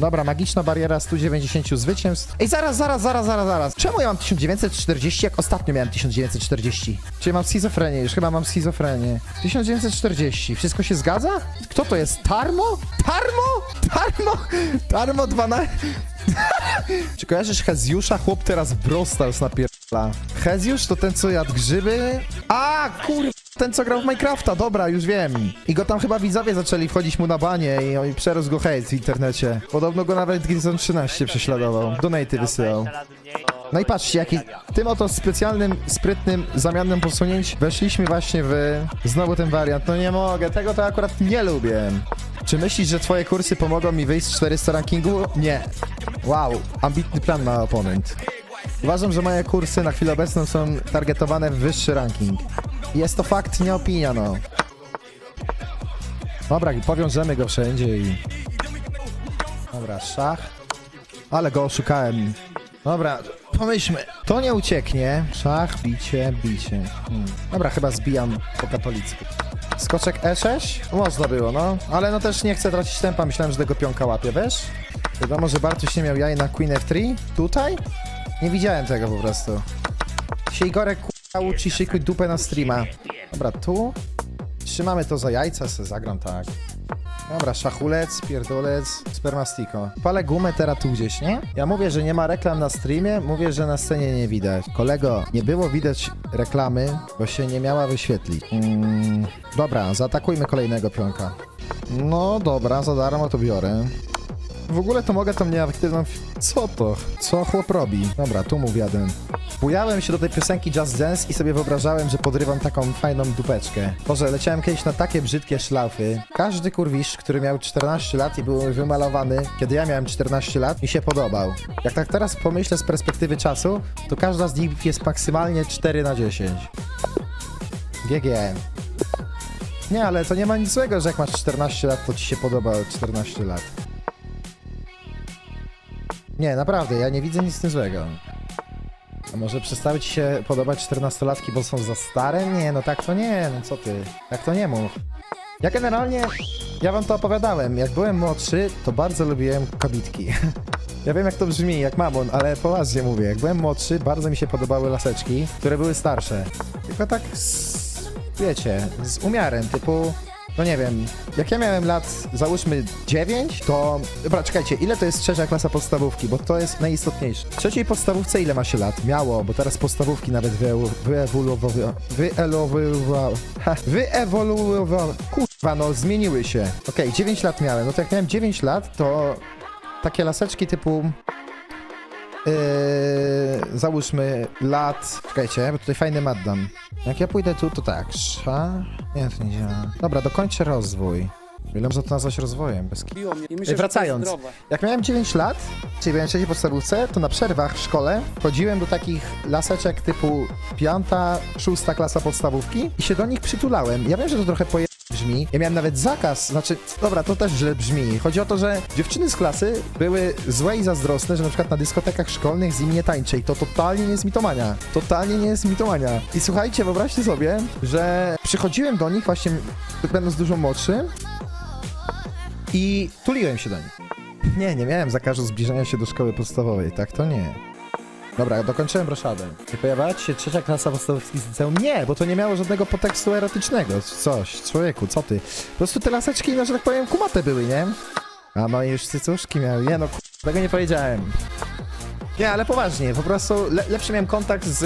Dobra, magiczna bariera 190 zwycięstw. Ej, zaraz, zaraz, zaraz, zaraz, zaraz. Czemu ja mam 1940, jak ostatnio miałem 1940? Czyli mam schizofrenię, już chyba mam schizofrenię. 1940, wszystko się zgadza? Kto to jest? Tarmo? Tarmo? Tarmo? Tarmo 12... Czy kojarzysz Hezjusza? Chłop teraz Stars napierdala. Hezjusz to ten, co jadł grzyby? A, kurwa, ten, co grał w Minecrafta, dobra, już wiem. I go tam chyba widzowie zaczęli wchodzić mu na banie i, i przerósł go hejt w internecie. Podobno go nawet Gizon 13 prześladował. Donaty wysyłał. No i patrzcie, jaki tym oto specjalnym, sprytnym, zamiannym posunięć weszliśmy właśnie w znowu ten wariant. No nie mogę, tego to akurat nie lubię. Czy myślisz, że twoje kursy pomogą mi wyjść z 400 rankingu? Nie. Wow, ambitny plan ma oponent. Uważam, że moje kursy na chwilę obecną są targetowane w wyższy ranking. Jest to fakt, nie opinia, no. Dobra, powiążemy go wszędzie i... Dobra, szach. Ale go oszukałem. Dobra, pomyślmy. To nie ucieknie. Szach, bicie, bicie. Hmm. Dobra, chyba zbijam po katolicku. Skoczek E6? Można było, no. Ale no też nie chcę tracić tempa. Myślałem, że tego pionka łapie, wiesz? Wiadomo, że Bartuś nie miał jaj na Queen F3. Tutaj? Nie widziałem tego po prostu. Się Igorek k***a uczy szykuj dupę na streama. Dobra, tu. Trzymamy to za jajca, se zagram tak. Dobra, szachulec, pierdolec, spermastiko. Palę gumę teraz tu gdzieś, nie? Ja mówię, że nie ma reklam na streamie, mówię, że na scenie nie widać. Kolego, nie było widać reklamy, bo się nie miała wyświetlić. Mm, dobra, zaatakujmy kolejnego pionka. No dobra, za darmo to biorę. W ogóle to mogę tą nieaktywną... Co to? Co chłop robi? Dobra, tu mu wjadę. Bujałem się do tej piosenki Just Dance i sobie wyobrażałem, że podrywam taką fajną dupeczkę. Boże, leciałem kiedyś na takie brzydkie szlafy. Każdy kurwisz, który miał 14 lat i był wymalowany, kiedy ja miałem 14 lat, mi się podobał. Jak tak teraz pomyślę z perspektywy czasu, to każda z nich jest maksymalnie 4 na 10. GG. Nie, ale to nie ma nic złego, że jak masz 14 lat, to ci się podoba 14 lat. Nie, naprawdę, ja nie widzę nic z tym złego. A może przestały ci się podobać 14-latki, bo są za stare? Nie, no tak to nie, no co ty, tak to nie mów. Ja generalnie, ja wam to opowiadałem, jak byłem młodszy, to bardzo lubiłem kobitki. Ja wiem jak to brzmi, jak mamon, ale poważnie mówię, jak byłem młodszy, bardzo mi się podobały laseczki, które były starsze. Tylko tak z, wiecie, z umiarem, typu no nie wiem, jak ja miałem lat, załóżmy 9, to... Dobra, czekajcie, ile to jest trzecia klasa podstawówki, bo to jest najistotniejsze. W trzeciej podstawówce ile ma się lat? Miało, bo teraz podstawówki nawet wyewolu- wyewoluowały... Wyewoluowały... Wyewoluowały... Kurwa, no, zmieniły się. Okej, 9 lat miałem, no to jak miałem 9 lat, to takie laseczki typu... Yy, załóżmy lat. Czekajcie, bo tutaj fajny mat dam. Jak ja pójdę tu, to tak. Sza. Nie, to nie działa. Dobra, dokończę rozwój. Ile można to nazwać rozwojem? Bez ki- Biło mnie. I myślę, Ej, że to wracając. jest zdrowe. Jak miałem 9 lat, czyli byłem w trzeciej podstawówce, to na przerwach w szkole chodziłem do takich laseczek typu piąta, szósta klasa podstawówki i się do nich przytulałem. Ja wiem, że to trochę poje brzmi. Ja miałem nawet zakaz, znaczy, dobra, to też źle brzmi. Chodzi o to, że dziewczyny z klasy były złe i zazdrosne, że na przykład na dyskotekach szkolnych z nimi nie tańczę i to totalnie nie jest mitomania. Totalnie nie jest mitomania. I słuchajcie, wyobraźcie sobie, że przychodziłem do nich właśnie, będąc dużo młodszy i tuliłem się do nich. Nie, nie miałem zakazu zbliżania się do szkoły podstawowej, tak to nie. Dobra, dokończyłem broszadę. Nie pojawiała się trzecia klasa podstawówki z liceum? Nie, bo to nie miało żadnego podtekstu erotycznego. Coś, człowieku, co ty? Po prostu te laseczki, no, że tak powiem, kumate były, nie? A i już cycuszki miały. Nie no, k- tego nie powiedziałem. Nie, ale poważnie, po prostu le lepszy miałem kontakt z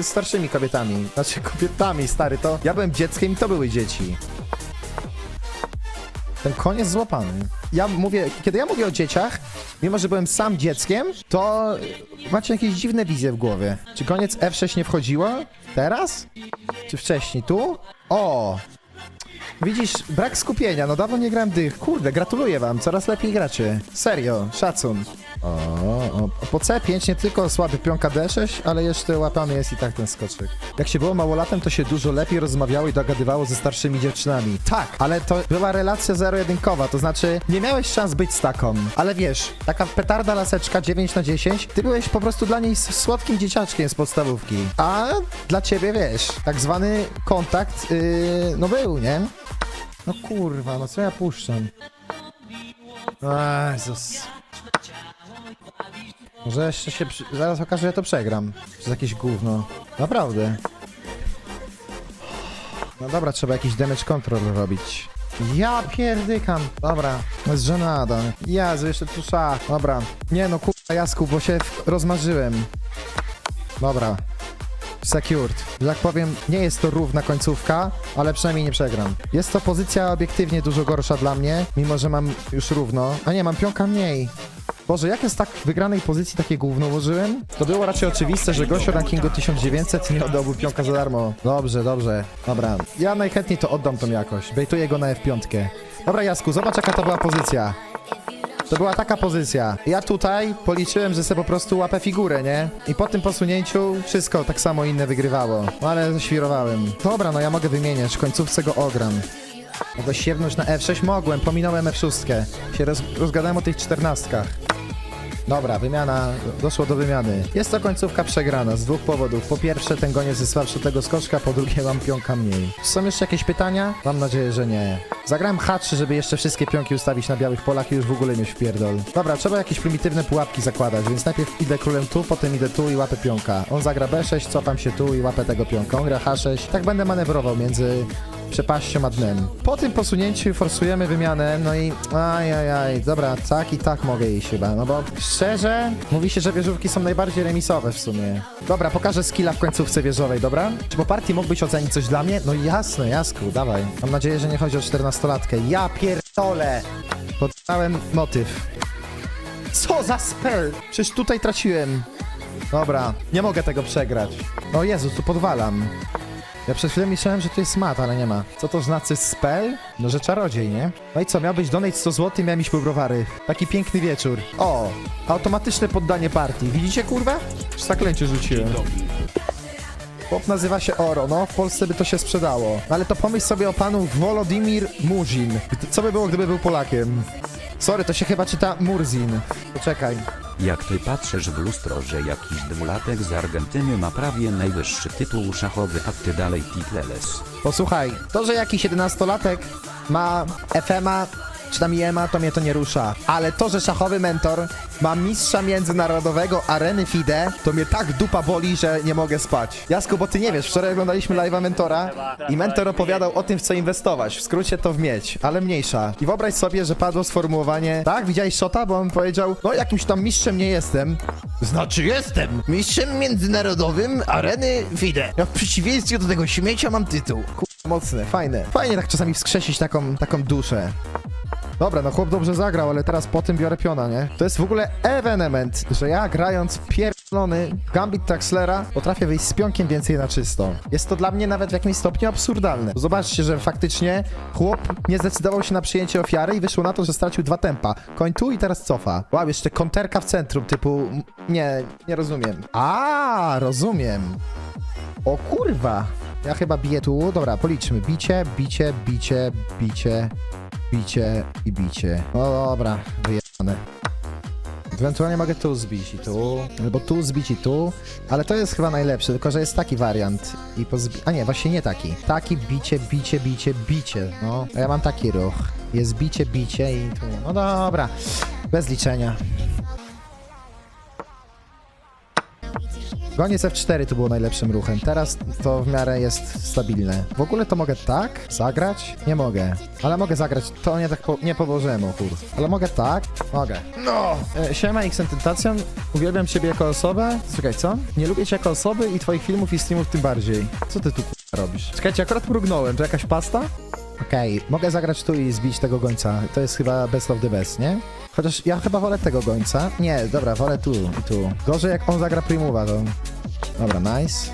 y, starszymi kobietami. Znaczy kobietami, stary, to ja byłem dzieckiem i to były dzieci. Ten jest złapany. Ja mówię, kiedy ja mówię o dzieciach, mimo że byłem sam dzieckiem, to macie jakieś dziwne wizje w głowie. Czy koniec F6 nie wchodziło? Teraz? Czy wcześniej? Tu? O! Widzisz, brak skupienia, no dawno nie grałem dych. Kurde, gratuluję wam, coraz lepiej gracie. Serio, szacun. O, o, po C5 nie tylko słaby pionka D6, ale jeszcze łapany jest i tak ten skoczek. Jak się było małolatem, to się dużo lepiej rozmawiało i dogadywało ze starszymi dziewczynami. Tak, ale to była relacja zero-jedynkowa, to znaczy nie miałeś szans być z taką. Ale wiesz, taka petarda laseczka 9 na 10, ty byłeś po prostu dla niej słodkim dzieciaczkiem z podstawówki. A dla ciebie, wiesz, tak zwany kontakt, yy, no był, nie? No kurwa, no co ja puszczam? Jezus. Może jeszcze się... Przy... Zaraz okaże, że ja to przegram. Jest jakieś gówno. Naprawdę. No dobra, trzeba jakiś damage control robić. Ja pierdykam. Dobra, to jest żenada. Jezu, jeszcze tu szach. Dobra. Nie no, kurwa jasku, bo się rozmarzyłem. Dobra. Secured. Że tak powiem, nie jest to równa końcówka, ale przynajmniej nie przegram. Jest to pozycja obiektywnie dużo gorsza dla mnie, mimo że mam już równo. A nie, mam pionka mniej. Boże, jak jest tak wygranej pozycji takie gówno ułożyłem? To było raczej oczywiste, że gościu rankingu 1900 nie oddałby pionka za darmo. Dobrze, dobrze. Dobra, ja najchętniej to oddam tą jakość. Bejtuję go na F5. Dobra, Jasku, zobacz jaka to była pozycja. To była taka pozycja. Ja tutaj policzyłem, że sobie po prostu łapę figurę, nie? I po tym posunięciu wszystko tak samo inne wygrywało. No ale świrowałem. Dobra, no ja mogę wymieniać, w końcówce go ogram. Mogę sięgnąć na F6? Mogłem, pominąłem F6. Się roz, rozgadałem o tych czternastkach. Dobra, wymiana, doszło do wymiany. Jest to końcówka przegrana z dwóch powodów. Po pierwsze, ten goniec jest słabszy tego skoczka, po drugie, mam pionka mniej. Są jeszcze jakieś pytania? Mam nadzieję, że nie. Zagrałem H3, żeby jeszcze wszystkie pionki ustawić na białych polach i już w ogóle mieć w pierdol. Dobra, trzeba jakieś prymitywne pułapki zakładać, więc najpierw idę królem tu, potem idę tu i łapę pionka. On zagra B6, cofam się tu i łapę tego pionka. On gra H6. Tak będę manewrował między przepaścią a dnem. Po tym posunięciu forsujemy wymianę, no i ajajaj, dobra, tak i tak mogę iść chyba, no bo szczerze, mówi się, że wieżówki są najbardziej remisowe w sumie. Dobra, pokażę skilla w końcówce wieżowej, dobra? Czy po partii mógłbyś ocenić coś dla mnie? No jasne, jasku, dawaj. Mam nadzieję, że nie chodzi o 14-latkę. Ja pierdolę! Podałem motyw. Co za spell? Przecież tutaj traciłem. Dobra, nie mogę tego przegrać. O Jezu, tu podwalam. Ja przed chwilą myślałem, że to jest mat, ale nie ma. Co to znaczy spell? No, że czarodziej, nie? No i co, miał być donate 100 zł, miałem iść po browary. Taki piękny wieczór. O, automatyczne poddanie partii. Widzicie, kurwa? Już zaklęcie rzuciłem. Chłop nazywa się Oro, no w Polsce by to się sprzedało. No, Ale to pomyśl sobie o panu Wolodymir Murzin. Co by było, gdyby był Polakiem? Sorry, to się chyba czyta Murzin. Poczekaj. Jak ty patrzysz w lustro, że jakiś dwulatek z Argentyny ma prawie najwyższy tytuł szachowy, a ty dalej titleles. Posłuchaj, to, że jakiś 11-latek ma FMA czy tam IEMA, to mnie to nie rusza. Ale to, że szachowy mentor ma mistrza międzynarodowego areny FIDE, to mnie tak dupa boli, że nie mogę spać. Jasku, bo ty nie wiesz, wczoraj oglądaliśmy live'a mentora i mentor opowiadał o tym, w co inwestować. W skrócie to w miedź, ale mniejsza. I wyobraź sobie, że padło sformułowanie, tak, widziałeś Shota? Bo on powiedział, no jakimś tam mistrzem nie jestem. Znaczy jestem mistrzem międzynarodowym areny FIDE. Ja w przeciwieństwie do tego śmiecia mam tytuł. Mocne, fajne. Fajnie tak czasami wskrzesić taką, taką duszę. Dobra, no chłop dobrze zagrał, ale teraz po tym biorę piona, nie? To jest w ogóle evenement, że ja grając pierdolony Gambit Traxlera potrafię wyjść z pionkiem więcej na czysto. Jest to dla mnie nawet w jakimś stopniu absurdalne. Zobaczcie, że faktycznie chłop nie zdecydował się na przyjęcie ofiary i wyszło na to, że stracił dwa tempa. Koń tu i teraz cofa. Wow, jeszcze konterka w centrum typu... Nie, nie rozumiem. A, rozumiem. O kurwa. Ja chyba biję tu. Dobra, policzmy. Bicie, bicie, bicie, bicie, bicie i bicie. No dobra, wyjebane. Ewentualnie mogę tu zbić i tu, albo tu zbić i tu, ale to jest chyba najlepsze, tylko że jest taki wariant i po zbi- A nie, właśnie nie taki. Taki bicie, bicie, bicie, bicie, no. A ja mam taki ruch. Jest bicie, bicie i tu. No dobra, bez liczenia. Goniec F4 tu było najlepszym ruchem. Teraz to w miarę jest stabilne. W ogóle to mogę tak zagrać? Nie mogę. Ale mogę zagrać. To nie tak po, nie po bożemu, kur. Ale mogę tak? Mogę. No! E, siema, Xententacjon. Uwielbiam ciebie jako osobę. Słuchaj, co? Nie lubię cię jako osoby i twoich filmów i streamów tym bardziej. Co ty tu robisz? Czekajcie, akurat mrugnąłem. To jakaś pasta? Okej, mogę zagrać tu i zbić tego gońca. To jest chyba best of the best, nie? Chociaż ja chyba wolę tego gońca. Nie, dobra, wolę tu i tu. Gorzej jak on zagra primuwa, to... Dobra, nice.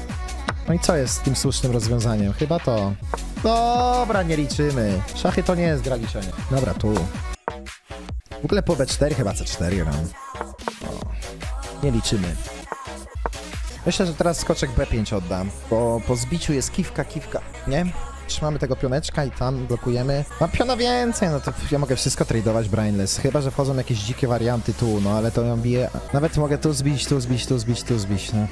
No i co jest z tym słusznym rozwiązaniem? Chyba to. Dobra, nie liczymy. Szachy to nie jest gra liczenia. Dobra, tu. W ogóle po B4 chyba C4 gram. O, nie liczymy. Myślę, że teraz skoczek B5 oddam, bo po zbiciu jest kiwka, kiwka, nie? Trzymamy tego pioneczka i tam blokujemy. Mam piona więcej, no to ja mogę wszystko tradeować brainless. Chyba, że wchodzą jakieś dzikie warianty tu, no ale to ją bije. Nawet mogę tu zbić, tu zbić, tu zbić, tu zbić, no.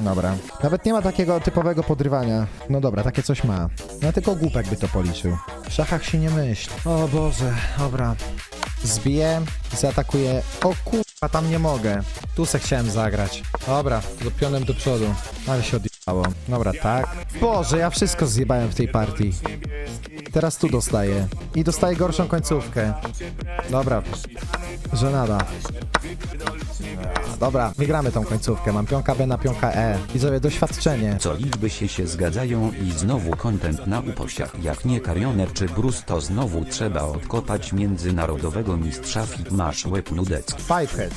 Dobra. Nawet nie ma takiego typowego podrywania. No dobra, takie coś ma. No tylko głupek by to policzył. W szachach się nie myśli. O Boże, dobra. Zbiję, zaatakuję. O kurwa, tam nie mogę. Tu se chciałem zagrać. Dobra, do pionem do przodu. Ale się Dobra, tak. Boże, ja wszystko zjebałem w tej partii. Teraz tu dostaję. I dostaję gorszą końcówkę. Dobra. Żenada. Dobra, wygramy tą końcówkę. Mam pionka B na pionka E. Widzowie, doświadczenie. Co liczby się się zgadzają i znowu kontent na uposia. Jak nie Karioner czy Bruce to znowu trzeba odkopać międzynarodowego mistrza fit masz łeb nudecki. Fivehead.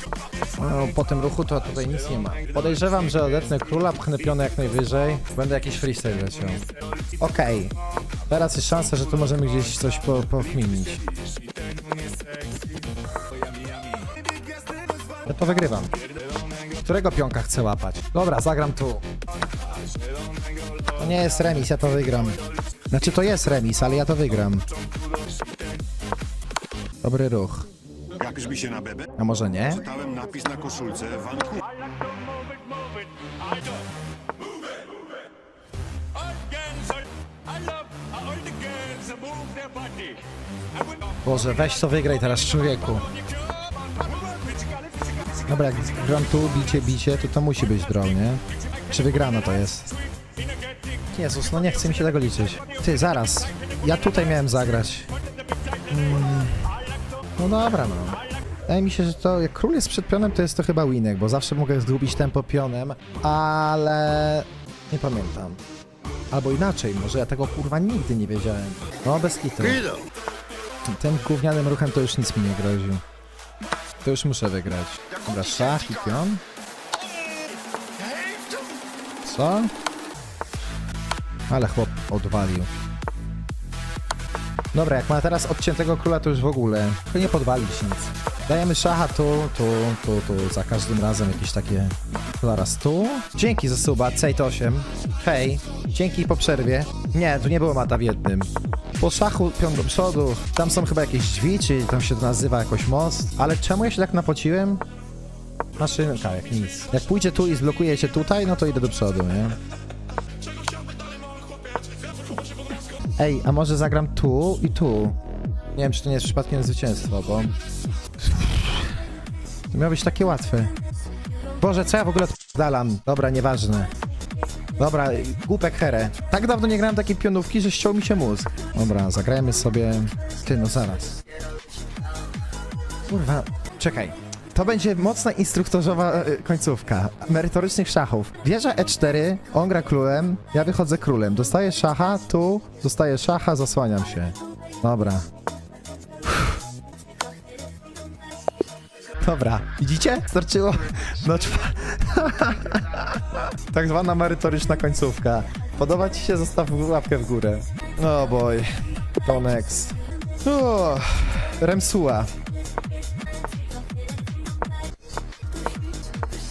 No, po tym ruchu to tutaj nic nie ma. Podejrzewam, że odetnę króla, pchnę pionę jak najwyżej. Będę jakiś freestyle leciał. Okej. Teraz jest szansa, że tu możemy gdzieś coś po. Ja to wygrywam. Którego pionka chcę łapać? Dobra, zagram tu. To nie jest remis, ja to wygram. Znaczy to jest remis, ale ja to wygram. Dobry ruch. Jak mi się na bebę? A może nie? Czytałem napis na koszulce Vancouver. Boże, weź to wygraj teraz, człowieku. Dobra, jak gram tu, bicie, bicie, to to musi być draw, nie? Czy wygrana to jest? Jezus, no nie chce mi się tego liczyć. Ty, zaraz. Ja tutaj miałem zagrać. Mm. No dobra, no. Wydaje mi się, że to jak król jest przed pionem, to jest to chyba winek, bo zawsze mogę zgubić tempo pionem, ale nie pamiętam. Albo inaczej, może ja tego kurwa nigdy nie wiedziałem. No, bez kitu. Tym gównianym ruchem to już nic mi nie groził. To już muszę wygrać. Dobra, szach i pion. Co? Ale chłop odwalił. Dobra, jak ma teraz odciętego króla, to już w ogóle. To nie podwalić nic. Dajemy szacha tu, tu, tu, tu. Za każdym razem jakieś takie... Zaraz tu. Dzięki za suba, Cejt8. Hej. Dzięki po przerwie. Nie, tu nie było mata w jednym. Po szachu pion do przodu. Tam są chyba jakieś drzwi, czy tam się to nazywa jakoś most. Ale czemu ja się tak napociłem? Maszynka, jak nic. Jak pójdzie tu i zblokuje się tutaj, no to idę do przodu, nie? Ej, a może zagram tu i tu? Nie wiem, czy to nie jest przypadkiem zwycięstwo, bo... To miało być takie łatwe. Boże, co ja w ogóle dalam? Dobra, nieważne. Dobra, głupek herę. Tak dawno nie grałem takiej pionówki, że ściął mi się mózg. Dobra, zagrajmy sobie... Ty, no zaraz. Kurwa, czekaj. To będzie mocna instruktorzowa e, końcówka. Merytorycznych szachów. Wieża E4, on gra królem, ja wychodzę królem. Dostaję szacha, tu, dostaję szacha, zasłaniam się. Dobra. Dobra, widzicie? Starczyło? No czwa... tak zwana merytoryczna końcówka. Podoba ci się? Zostaw łapkę w górę. No boy. To next. Uff. Remsua.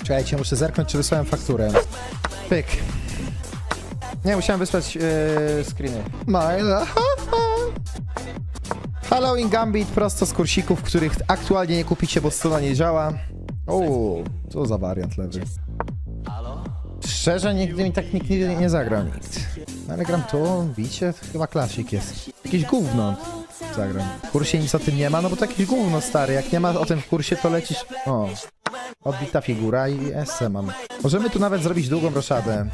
Czekajcie, muszę zerknąć, czy wysłałem fakturę. Pyk. Nie, musiałem wysłać yy, screeny. My... Halloween Gambit prosto z kursików, których aktualnie nie kupicie, bo strona nie działa. O, co za wariant lewy. Szczerze, nigdy mi tak nikt nie, nie zagrał nikt. No, Ale gram tu, bicie, to chyba klasik jest. Jakieś gówno zagram. W kursie nic o tym nie ma, no bo to jakieś gówno stary. Jak nie ma o tym w kursie, to lecisz... O, odbita figura i SC mam. Możemy tu nawet zrobić długą roszadę.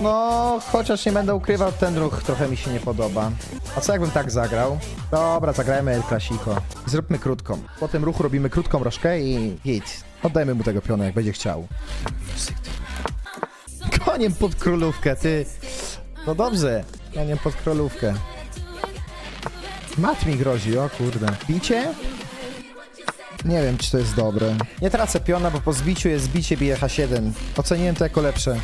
No, chociaż nie będę ukrywał, ten ruch trochę mi się nie podoba. A co jakbym tak zagrał? Dobra, zagrajmy El Clasico. Zróbmy krótką. Po tym ruchu robimy krótką rożkę i hit. Oddajmy mu tego piona, jak będzie chciał. Koniem pod królówkę, ty. No dobrze, koniem pod królówkę. Mat mi grozi, o kurde. Bicie? Nie wiem, czy to jest dobre. Nie tracę piona, bo po zbiciu jest zbicie bije H7. Oceniłem to jako lepsze.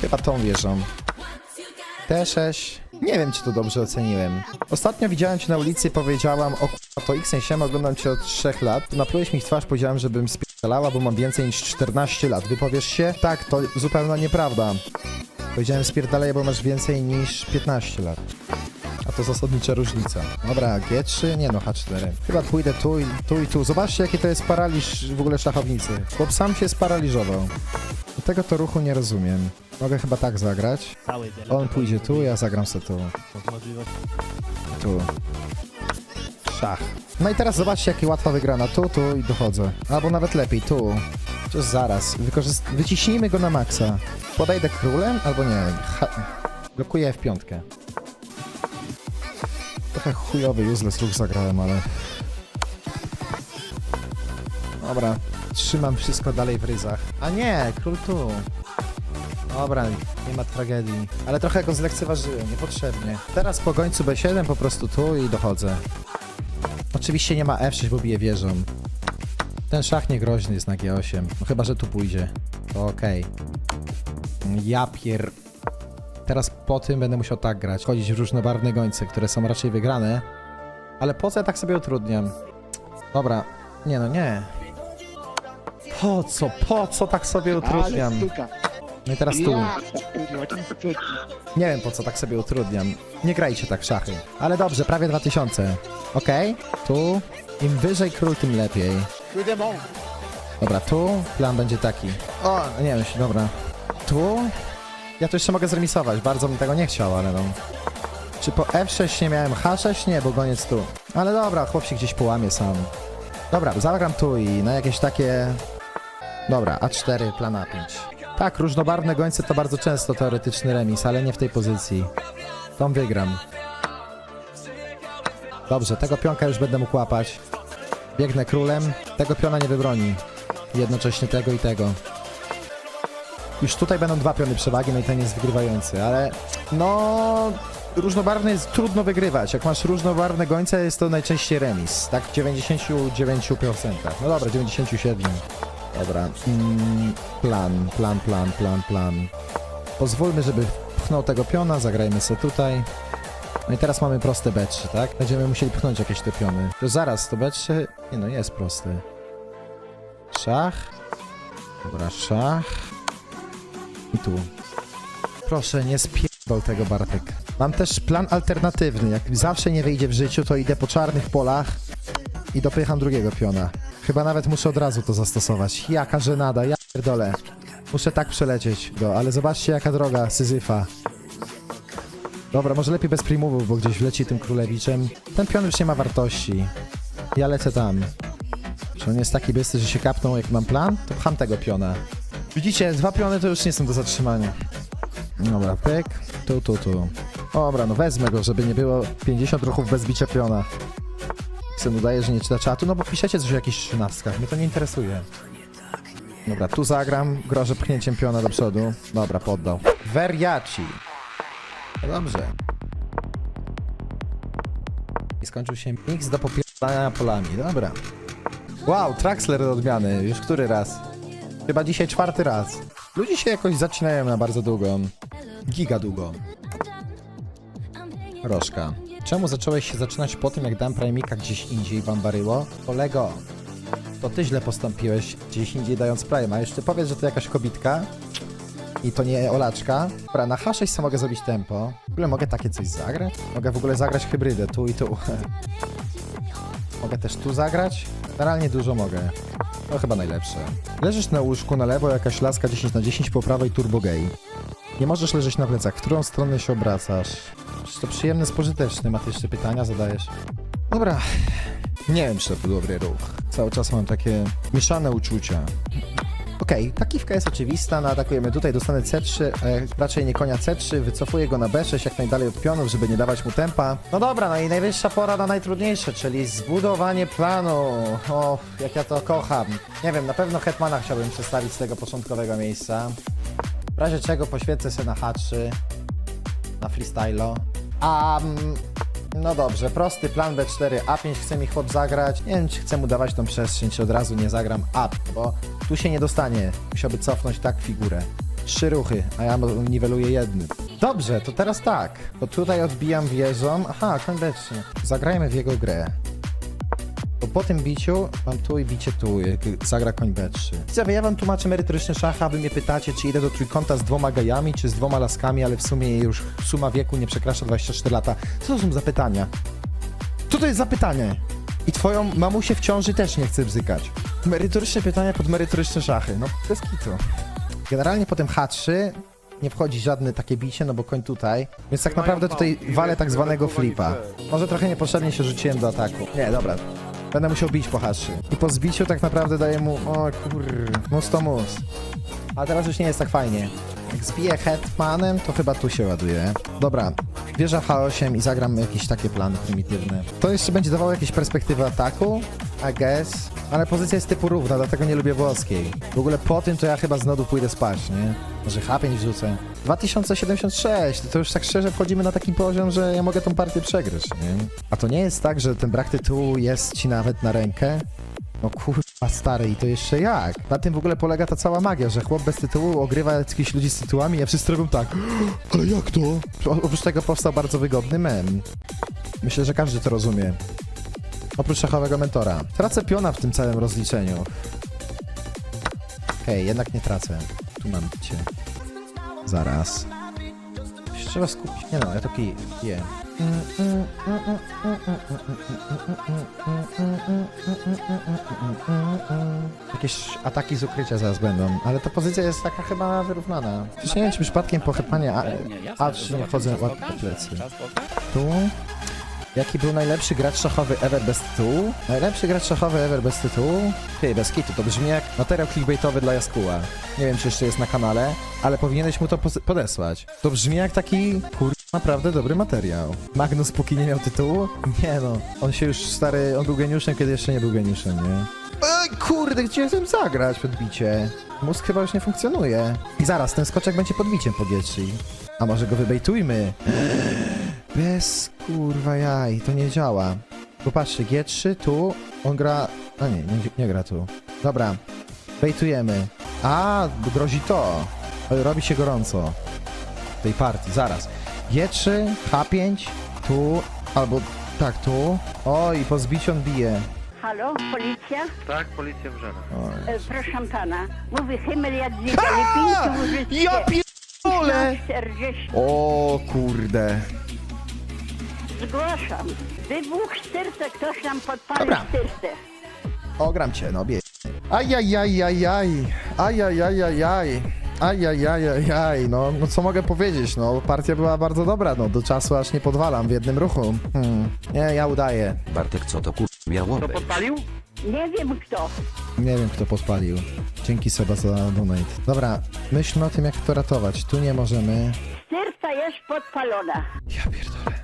Chyba tą wieżą. T6. Nie wiem, czy to dobrze oceniłem. Ostatnio widziałem cię na ulicy i powiedziałam, o to X się oglądam cię od 3 lat. Naplułeś mi w twarz, powiedziałem, żebym spierdalała, bo mam więcej niż 14 lat. Wypowiesz się? Tak, to zupełna nieprawda. Powiedziałem spierdalaj, bo masz więcej niż 15 lat. To zasadnicza różnica. Dobra, G3, nie no, H4. Chyba pójdę tu i tu i tu. Zobaczcie, jaki to jest paraliż w ogóle szachownicy. Chłop sam się sparaliżował. tego to ruchu nie rozumiem. Mogę chyba tak zagrać. On pójdzie tu, ja zagram se tu. Tu. Szach. No i teraz zobaczcie, jakie łatwa wygrana. Tu, tu i dochodzę. Albo nawet lepiej, tu. Przecież zaraz. Wykorzyst- wyciśnijmy go na maksa. Podejdę królem, albo nie. Ha- blokuję w piątkę. Trochę chujowy, useless ruch zagrałem, ale... Dobra. Trzymam wszystko dalej w ryzach. A nie, król tu. Dobra, nie ma tragedii. Ale trochę go zlekceważyłem, niepotrzebnie. Teraz po gońcu B7 po prostu tu i dochodzę. Oczywiście nie ma F6, bo bije wieżą. Ten szach niegroźny jest na G8. No chyba, że tu pójdzie. To okej. Ja pier... Teraz po tym będę musiał tak grać. Chodzić w różnobarwne gońce, które są raczej wygrane. Ale po co ja tak sobie utrudniam? Dobra. Nie no, nie. Po co? Po co tak sobie utrudniam? Ale suka. No i teraz tu. Ja, kurwa, ten suki. Nie wiem po co tak sobie utrudniam. Nie grajcie tak w szachy. Ale dobrze, prawie 2000. Okej, tu. Im wyżej król, tym lepiej. Dobra, tu plan będzie taki. O, nie wiem, dobra. Tu. Ja tu jeszcze mogę zremisować. Bardzo bym tego nie chciał, ale no. Czy po F6 nie miałem H6? Nie, bo goniec tu. Ale dobra, chłop się gdzieś połamie sam. Dobra, zagram tu i na jakieś takie... Dobra, A4, plan A5. Tak, różnobarwne gońce to bardzo często teoretyczny remis, ale nie w tej pozycji. Tą wygram. Dobrze, tego pionka już będę mógł łapać. Biegnę królem, tego piona nie wybroni. Jednocześnie tego i tego. Już tutaj będą dwa piony przewagi, no i ten jest wygrywający, ale no różnobarwne jest trudno wygrywać. Jak masz różnobarwne gońce, jest to najczęściej remis. Tak w 99%. No dobra, 97. Dobra. Mm, plan, plan, plan, plan, plan. Pozwólmy, żeby pchnął tego piona, zagrajmy sobie tutaj. No i teraz mamy proste B3, tak? Będziemy musieli pchnąć jakieś te piony. To zaraz, to B3... Nie no, jest prosty. Szach. Dobra, szach. Tu. Proszę, nie spierdol tego Bartek. Mam też plan alternatywny. Jak zawsze nie wyjdzie w życiu, to idę po czarnych polach i dopycham drugiego piona. Chyba nawet muszę od razu to zastosować. Jaka żenada, ja pierdolę. Muszę tak przelecieć go, ale zobaczcie jaka droga Syzyfa. Dobra, może lepiej bez primówów, bo gdzieś wleci tym królewiczem. Ten pion już nie ma wartości. Ja lecę tam. Czy on jest taki bystry, że się kapną jak mam plan? To pcham tego piona. Widzicie, dwa piony to już nie są do zatrzymania. Dobra, pyk. Tu, tu, tu. Dobra, no wezmę go, żeby nie było 50 ruchów bez bicia piona. Syn udaje, że nie czyta czatu, no bo piszecie coś o jakichś trzynastkach. Mnie to nie interesuje. Dobra, tu zagram. Grożę pchnięciem piona do przodu. Dobra, poddał. Veriaci. No dobrze. I skończył się mix do popierdania polami. Dobra. Wow, Traxler do odmiany. Już który raz? Chyba dzisiaj czwarty raz. Ludzie się jakoś zaczynają na bardzo długo. Giga długo. Rożka. Czemu zacząłeś się zaczynać po tym, jak dałem Primika gdzieś indziej wam baryło? Kolego, to ty źle postąpiłeś gdzieś indziej dając Prime, a jeszcze powiedz, że to jakaś kobitka i to nie Olaczka. Dobra, na H6 co mogę zrobić tempo. W ogóle mogę takie coś zagrać? Mogę w ogóle zagrać hybrydę, tu i tu. mogę też tu zagrać? Generalnie dużo mogę. To chyba najlepsze. Leżysz na łóżku, na lewo jakaś laska 10 na 10 po prawej turbo gay. Nie możesz leżeć na plecach. W którą stronę się obracasz? Czy to przyjemne z pożytecznym? A ty jeszcze pytania zadajesz? Dobra. Nie wiem, czy to był dobry ruch. Cały czas mam takie mieszane uczucia. Okej, ta kiwka jest oczywista, no atakujemy tutaj, dostanę C3, e, raczej nie konia C3, wycofuję go na B6 jak najdalej od pionów, żeby nie dawać mu tempa. No dobra, no i najwyższa pora na najtrudniejsze, czyli zbudowanie planu. O, jak ja to kocham. Nie wiem, na pewno Hetmana chciałbym przedstawić z tego początkowego miejsca. W razie czego poświęcę się na H3, na freestylo. A, mm, no dobrze, prosty plan B4, A5 chce mi chłop zagrać. Nie wiem, czy chcę mu dawać tą przestrzeń, czy od razu nie zagram A, bo tu się nie dostanie. Musiałby cofnąć tak figurę. Trzy ruchy, a ja niweluję jednym. Dobrze, to teraz tak. To tutaj odbijam wieżą. Aha, B3. Zagrajmy w jego grę. Bo po tym biciu mam tu i bicie tu, jak zagra koń B3. Widzowie, ja wam tłumaczę merytoryczny szach, a wy mnie pytacie, czy idę do trójkąta z dwoma gajami, czy z dwoma laskami, ale w sumie już suma wieku nie przekracza 24 lata. Co to są za pytania? Co to jest za pytanie? I twoją mamusię w ciąży też nie chcę bzykać. Merytoryczne pytania pod merytoryczne szachy. No, bez kitu. Generalnie po tym H3 nie wchodzi żadne takie bicie, no bo koń tutaj. Więc tak naprawdę tutaj walę tak zwanego flipa. Może trochę niepotrzebnie się rzuciłem do ataku. Nie, dobra. Będę musiał bić po H3. I po zbiciu tak naprawdę daję mu... O kur... Mus to mus. A teraz już nie jest tak fajnie. Jak zbiję hetmanem, to chyba tu się ładuje. Dobra, wieża H8 i zagram jakieś takie plany prymitywne. To jeszcze będzie dawało jakieś perspektywy ataku, I guess. Ale pozycja jest typu równa, dlatego nie lubię włoskiej. W ogóle po tym to ja chyba z nodu pójdę spać, nie? Może H5 wrzucę. 2076, to już tak szczerze wchodzimy na taki poziom, że ja mogę tą partię przegrać, nie? A to nie jest tak, że ten brak tytułu jest ci nawet na rękę? No kurwa stary i to jeszcze jak? Na tym w ogóle polega ta cała magia, że chłop bez tytułu ogrywa jakichś ludzi z tytułami, a wszyscy robią tak. Ale jak to? O- Oprócz tego powstał bardzo wygodny mem. Myślę, że każdy to rozumie. Oprócz szachowego mentora. Tracę piona w tym całym rozliczeniu. Okej, jednak nie tracę. Tu mam cię. Zaraz. Się Trzeba skupić. Nie no, ja to piję. piję. Jakieś ataki z ukrycia zaraz będą, ale ta pozycja jest taka chyba wyrównana. Przecież nie wiem, czy przypadkiem po A, A3 nie wchodzę łatwo po plecy. Tu. Jaki był najlepszy gracz szachowy ever bez tytułu? Najlepszy gracz szachowy ever bez tytułu? Ty, bez kitu, to brzmi jak materiał clickbaitowy dla Jaskuła. Nie wiem, czy jeszcze jest na kanale, ale powinieneś mu to podesłać. To brzmi jak taki, kur... naprawdę dobry materiał. Magnus póki nie miał tytułu? Nie no, on się już stary, on był geniuszem, kiedy jeszcze nie był geniuszem, nie? Ej, kurde, gdzie chcę zagrać podbicie? Mózg chyba już nie funkcjonuje. I zaraz, ten skoczek będzie podbiciem po G3. A może go wybejtujmy? Bez kurwa jaj, to nie działa. Popatrzcie, G3 tu, on gra... A nie, nie, nie gra tu. Dobra, bejtujemy. A, grozi to. Oj, Robi się gorąco. W tej partii, zaraz. G3, H5, tu, albo tak, tu. O, i po zbiciu on bije. Halo, policja? Tak, policja w Żarach. E, proszę pana, mówi Himmel Jadwiga Lipinki Łużyckie. Ja pierdolę! 40. O kurde. Zgłaszam. Wybuch styrce, ktoś nam podpalił Dobra. styrce. Ogram cię, no bie... Ajajajajaj, ajajajajaj, ajajajajaj, no, no co mogę powiedzieć, no partia była bardzo dobra, no do czasu aż nie podwalam w jednym ruchu. Hmm. Nie, ja udaję. Bartek co to kur... miało Kto być? podpalił? Nie wiem kto. Nie wiem kto podpalił. Dzięki Seba za donate. Dobra, myślmy o tym jak to ratować. Tu nie możemy. Styrca jest podpalona. Ja pierdolę.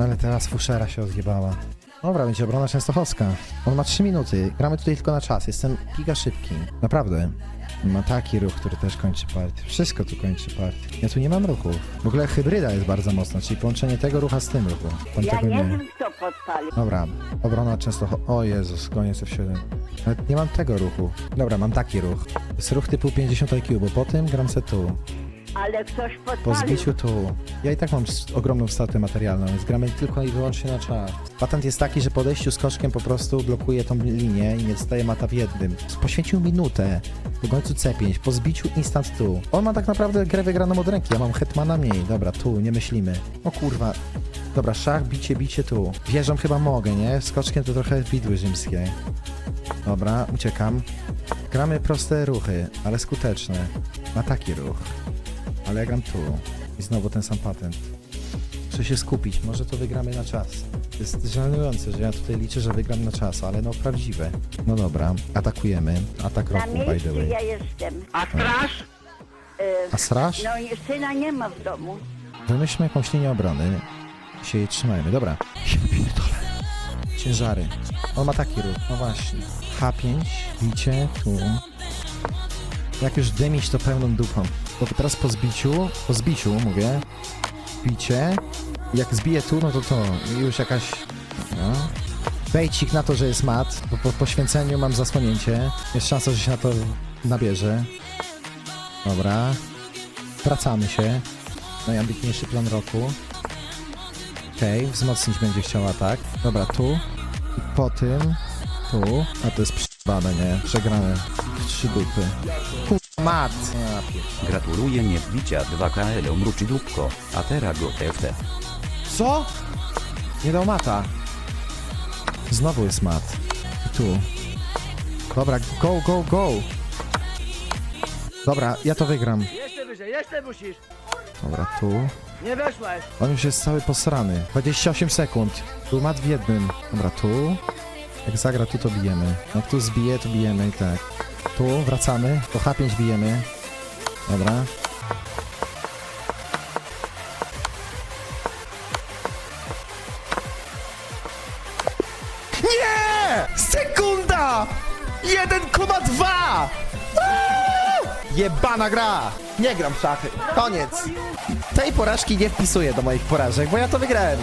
No ale teraz Fuszera się odjebała. Dobra, będzie obrona częstochowska. On ma 3 minuty. Gramy tutaj tylko na czas. Jestem giga szybki. Naprawdę. Ma taki ruch, który też kończy partię. Wszystko tu kończy partię. Ja tu nie mam ruchu. W ogóle hybryda jest bardzo mocna, czyli połączenie tego rucha z tym ruchu. Pan Ja tego nie wiem kto podpalił. Dobra, obrona częstochow... O Jezus, koniec F7. Nawet nie mam tego ruchu. Dobra, mam taki ruch. To jest ruch typu 50 IQ, bo po tym gram se tu. Ale ktoś Po podpalił. zbiciu tu. Ja i tak mam ogromną statę materialną, więc gramy tylko i wyłącznie na czas. Patent jest taki, że po odejściu skoczkiem po prostu blokuje tą linię i nie dostaje mata w jednym. Poświęcił minutę. Po końcu C5, po zbiciu instant tu. On ma tak naprawdę grę wygraną od ręki, ja mam hetmana mniej. Dobra, tu, nie myślimy. O kurwa. Dobra, szach, bicie, bicie tu. Wieżą chyba mogę, nie? Skoczkiem to trochę widły rzymskie. Dobra, uciekam. Gramy proste ruchy, ale skuteczne. Ma taki ruch. Ale ja gram tu. I znowu ten sam patent. Muszę się skupić, może to wygramy na czas. To jest żenujące, że ja tutaj liczę, że wygram na czas, ale no prawdziwe. No dobra, atakujemy. Atak Na roku, by miejscu the way. ja jestem. A straż? A straż? no i syna nie ma w domu. Wymyślmy jakąś linię obrony. I się jej trzymajmy. Dobra. Ja pierdolę. Ciężary. On ma taki ruch, no właśnie. H5, bicie, tu. Jak już dymić, to pełną dupą. Bo teraz po zbiciu, po zbiciu mówię, bicie, jak zbiję tu, no to to. Już jakaś... No. Bejcik na to, że jest mat, bo po poświęceniu mam zasłonięcie. Jest szansa, że się na to nabierze. Dobra. Wracamy się. Najambitniejszy plan roku. Okej, wzmocnić będzie chciała tak. Dobra, tu. I po tym. Tu. A to jest przebane, nie? Przegrane. Trzy dupy. Kurwa, mat! Pier- Gratuluję niewbicia 2KL mruczy dupko, a teraz go TFT. Co? Nie dał mata. Znowu jest mat. I tu. Dobra, go, go, go. Dobra, ja to wygram. Jeszcze wyżej, jeszcze musisz. Dobra, tu. Nie weszłeś. On już jest cały posrany. 28 sekund. Tu mat w jednym. Dobra, tu. Jak zagra, tu to bijemy. Jak tu zbije, to bijemy i tak. Tu wracamy. Po H5 bijemy. Dobra. Nie! Sekunda! 1,2! Aaa! Jebana gra! Nie gram w szachy. Koniec. Tej porażki nie wpisuję do moich porażek, bo ja to wygrałem.